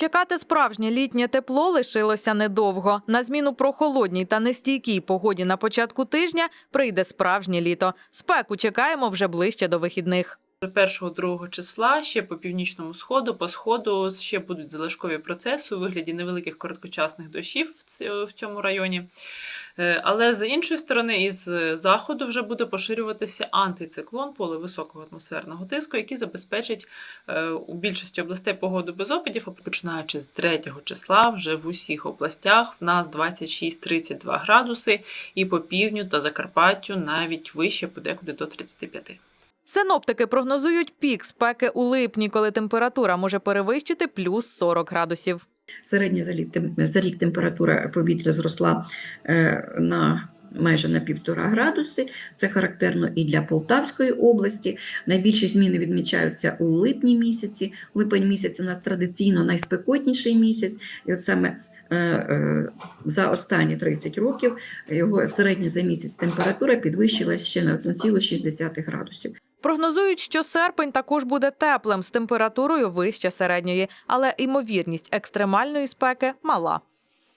Чекати справжнє літнє тепло лишилося недовго. На зміну прохолодній та нестійкій погоді на початку тижня прийде справжнє літо. Спеку чекаємо вже ближче до вихідних. 1-2 числа ще по північному сходу, по сходу ще будуть залишкові процеси у вигляді невеликих короткочасних дощів в цьому районі. Е, Але з іншої сторони, із заходу вже буде поширюватися антициклон поле високого атмосферного тиску, який забезпечить е, у більшості областей погоду без опадів, а починаючи з 3 числа, вже в усіх областях в нас 26-32 градуси, і по півдню та Закарпаттю навіть вище подекуди до 35. Синоптики прогнозують пік спеки у липні, коли температура може перевищити плюс 40 градусів. Середня за рік, температура повітря зросла е, на майже на півтора градуси. Це характерно і для Полтавської області. Найбільші зміни відмічаються у липні місяці. Липень місяць у нас традиційно найспекотніший місяць, і от саме е, е, за останні 30 років його середня за місяць температура підвищилась ще на 1,6 градусів. Прогнозують, що серпень також буде теплим з температурою вище середньої, але ймовірність екстремальної спеки мала.